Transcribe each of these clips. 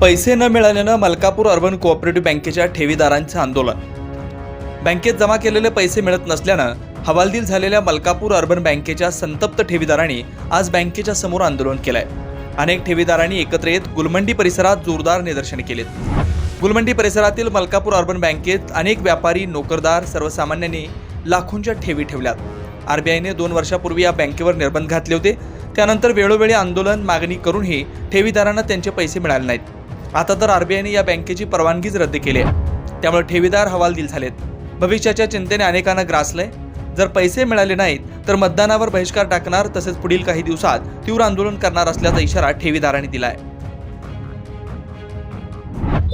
पैसे न मिळाल्यानं मलकापूर अर्बन कोऑपरेटिव्ह बँकेच्या ठेवीदारांचं आंदोलन. बँकेत जमा केलेले पैसे मिळत नसल्यानं हवालदिल झालेल्या मलकापूर अर्बन बँकेच्या संतप्त ठेवीदारांनी आज बँकेच्या समोर आंदोलन केलंय. अनेक ठेवीदारांनी एकत्र येत गुलमंडी परिसरात जोरदार निदर्शने केलीत. गुलमंडी परिसरातील मलकापूर अर्बन बँकेत अनेक व्यापारी नोकरदार सर्वसामान्यांनी लाखोंच्या ठेवी ठेवल्यात. आरबीआयने दोन वर्षापूर्वी या बँकेवर निर्बंध घातले होते. त्यानंतर वेळोवेळी आंदोलन मागणी करूनही ठेवीदारांना त्यांचे पैसे मिळाले नाहीत. आता तर आरबीआयने या बँकेची परवानगीच रद्द केली आहे. त्यामुळे ठेवीदार हवालदिल झालेत. भविष्याच्या चिंतेने अनेकांना ग्रासलंय जर पैसे मिळाले नाहीत तर मतदानावर बहिष्कार टाकणार तसेच पुढील काही दिवसात तीव्र आंदोलन करणार असल्याचा इशारा ठेवीदारांनी आहे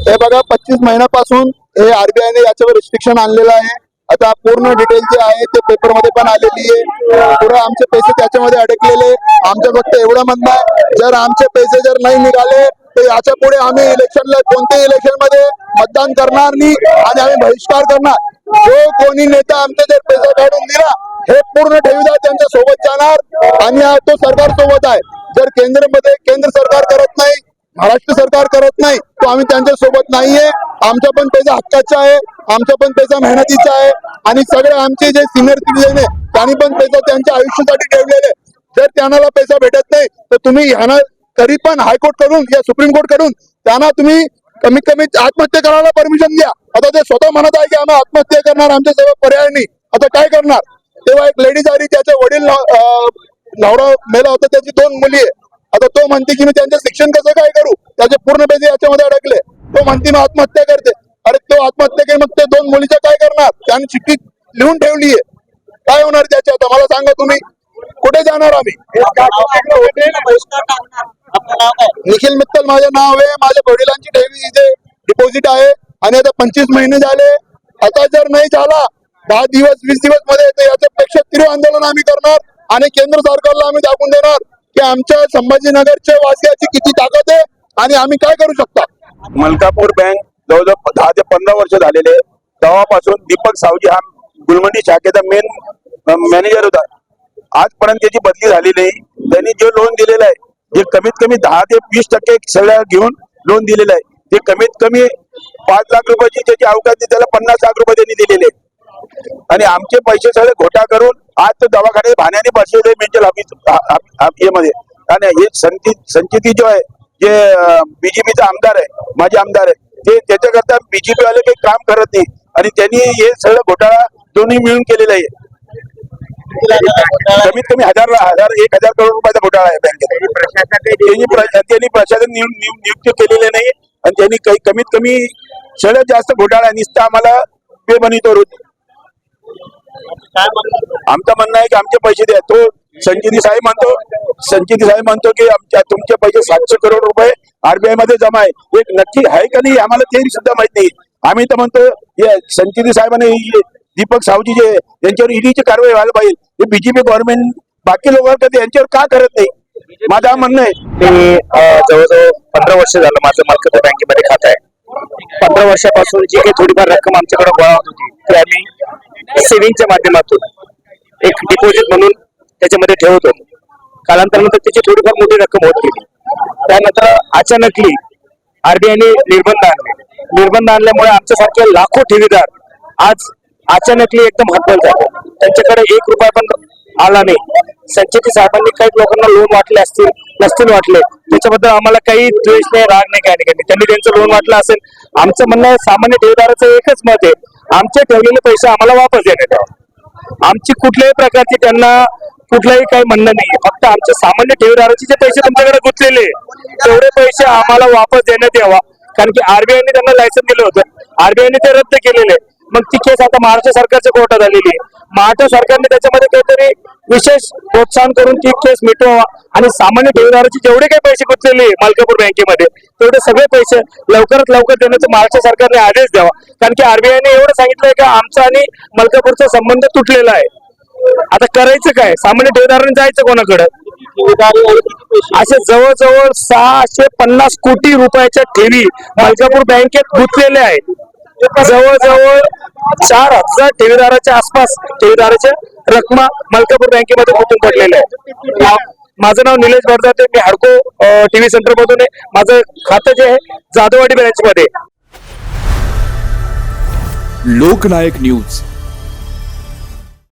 हे बघा पच्चीस महिन्यापासून हे आरबीआयने याच्यावर रिस्ट्रिक्शन आणलेलं आहे. आता पूर्ण डिटेल जे आहे ते पेपरमध्ये पण आलेली आहे. पुढे आमचे पैसे त्याच्यामध्ये अडकलेले आमचं फक्त एवढं म्हणणं आहे जर आमचे पैसे जर नाही निघाले तर याच्यापुढे आम्ही इलेक्शनला कोणत्याही इलेक्शनमध्ये मतदान करणार नाही आणि आम्ही बहिष्कार करणार. जो कोणी नेता आमचा जर पैसा काढून दिला हे पूर्ण ठेवीदार त्यांच्यासोबत जाणार आणि तो सरकार सोबत आहे. जर केंद्रमध्ये केंद्र सरकार करत नाही महाराष्ट्र सरकार करत नाही तो आम्ही त्यांच्यासोबत नाहीये. आमच्या पण पैसा हक्काचा आहे आमच्या पण पैसा मेहनतीचा आहे. आणि सगळे आमचे जे सिनियर सिटीजन आहे त्यांनी पण पैसा त्यांच्या आयुष्यासाठी ठेवलेले जर त्यांना पैसा भेटत नाही तर तुम्ही ह्यांना तरी पण हायकोर्टकडून या सुप्रीम कोर्टकडून त्यांना तुम्ही कमीत कमी आत्महत्या करायला परमिशन द्या. आता ते स्वतः म्हणत आहे की आम्ही आत्महत्या करणार आमच्या जवळ पर्याय नाही. आता काय करणार? तेव्हा एक लेडीज आली त्याचे वडील नवरा मेला होता त्याची दोन मुली आहे. आता तो म्हणते की मी त्यांचं शिक्षण कसं काय करू? त्याचे पूर्ण पैसे याच्यामध्ये अडकले. तो म्हणते मी आत्महत्या करते. अरे तो आत्महत्या केली मग ते दोन मुलीच्या काय करणार? त्याने चिठ्ठी लिहून ठेवली आहे. काय होणार त्याच्या आता? मला सांगा तुम्ही. कुठे जाणार आम्ही? निखिल मित्तल माझं नाव आहे. माझ्या वडिलांची ठेवी इथे डिपॉझिट आहे. आणि आता पंचवीस महिने झाले. आता जर नाही झाला दहा दिवस वीस दिवसमध्ये याच्यापेक्षा तीव्र आंदोलन आम्ही करणार आणि केंद्र सरकारला आम्ही दाखवून देणार. की आमच्या संभाजीनगरच्या वासियाची किती ताकद आहे आणि आम्ही काय करू शकता? मलकापूर बँक जवळजवळ दहा ते पंधरा वर्ष झालेले तेव्हापासून दीपक सावजी हा गुलमंडी शाखेचा मेन मॅनेजर होता. आजपर्यंत त्याची बदली झाली नाही. त्यांनी जे लोन दिलेलं आहे जे कमीत कमी दहा ते वीस टक्के सगळ्या घेऊन लोन दिलेलं आहे. ते कमीत कमी पाच लाख रुपयाची त्याची अवकाश त्याला पन्नास लाख रुपये त्यांनी दिलेले आहेत. आणि आमचे पैसे सगळे घोटा करून आज तो दवाखाने भाण्याने बसलेले मेंटलमध्ये. आणि हे संचित संचिती जो आहे जे बीजेपीचा आमदार आहे माझे आमदार आहे ते त्याच्याकरता बीजेपी वाले काही काम करत नाही. आणि त्यांनी हे सगळं घोटाळा दोन्ही मिळून केलेलं आहे. कमीत कमी हजार हजार एक हजार करोड रुपयाचा घोटाळा आहे बँकेत. त्यांनी प्र- त्यांनी प्रशासन नियु- नियु- नियुक्त केलेले नाही. आणि त्यांनी काही कमीत कमी सगळ्यात जास्त घोटाळा नुसतं आम्हाला पे बनवितो होते. आमचं म्हणणं आहे की आमचे पैसे द्या. तो संचिती साहेब म्हणतो संचिती साहेब म्हणतो की आमच्या तुमचे पैसे सातशे करोड रुपये आरबीआयमध्ये जमा आहे. एक नक्की आहे का नाही आम्हाला ते सुद्धा माहीत नाही. आम्ही तर म्हणतो संचिती साहेबांनी दीपक सावजी जे आहे, त्यांच्यावर ईडीची कारवाई व्हायला पाहिजे. हे बीजेपी गव्हर्नमेंट बाकी लोक कधी यांच्यावर का करत नाही? माझं म्हणणं आहे. मी अ, जवळजवळ पंधरा वर्ष झालं माझं मालकत्व बँकेमध्ये खातं आहे. पंधरा वर्षापासून जी काही थोडीफार रक्कम आमच्याकडे गोळा होत होती ती आम्ही सेव्हिंगच्या माध्यमातून एक डिपॉझिट म्हणून त्याच्यामध्ये ठेवत होतो. कालांतरानंतर त्याची थोडीफार मोठी रक्कम होत गेली. त्यानंतर अचानकली आरबीआयने निर्बंध आणले. निर्बंध आणल्यामुळे आमच्यासारखे लाखो ठेवीदार आज अचानकली एकदम हतबल झाले. त्यांच्याकडे एक रुपया पण आला नाही. संचिती साहेबांनी काही लोकांना लोन वाटले असतील नसतील वाटले. त्याच्याबद्दल आम्हाला काही द्वेष नाही राग नाही काही नाही काही नाही. त्यांनी त्यांचं लोन वाटलं असेल आमचं म्हणणं सामान्य ठेवीदाराचं एकच मत आहे आमचे ठेवलेले पैसे आम्हाला वापस देण्यात यावं. आमची कुठल्याही प्रकारची त्यांना कुठलंही काही म्हणणं नाही फक्त आमच्या सामान्य ठेवीदाराचे जे पैसे तुमच्याकडे गुंतलेले आहे, तेवढे पैसे आम्हाला वापस देण्यात यावा. कारण की आरबीआयने त्यांना लायसन दिलं होतं. आरबीआयने ते रद्द केलेले आहे. मग ती केस आता महाराष्ट्र सरकारच्या कोर्टात आलेली आहे. महाराष्ट्र सरकारने त्याच्यामध्ये काहीतरी विशेष प्रोत्साहन करून ती केस मिटवा आणि सामान्य ठेवीदाराचे जेवढे काही पैसे गुंतलेले मालकापूर बँकेमध्ये तेवढे सगळे पैसे लवकरात लवकर देण्याचा महाराष्ट्र सरकारने आदेश द्यावा. कारण की आरबीआयने एवढं सांगितलंय का आमचा आणि मलकापूरचा संबंध तुटलेला आहे. आता करायचं काय? सामान्य ठेवीदारांनी जायचं कोणाकडे? असे जवळजवळ सहाशे पन्नास कोटी रुपयाच्या ठेवी मलकापूर बँकेत गुंतलेल्या आहेत. जवळजवळ चार हजार ठेवीदाराच्या आसपास ठेवीदाराच्या रकमा मलकापूर बँकेमध्ये गुंतून पडलेल्या आहेत. माझं नाव निलेश भरदाते मी हाडको टीव्ही सेंटर मधून आहे. माझं खातं जे आहे जाधववाडी ब्रँच मध्ये लोकनायक न्यूज.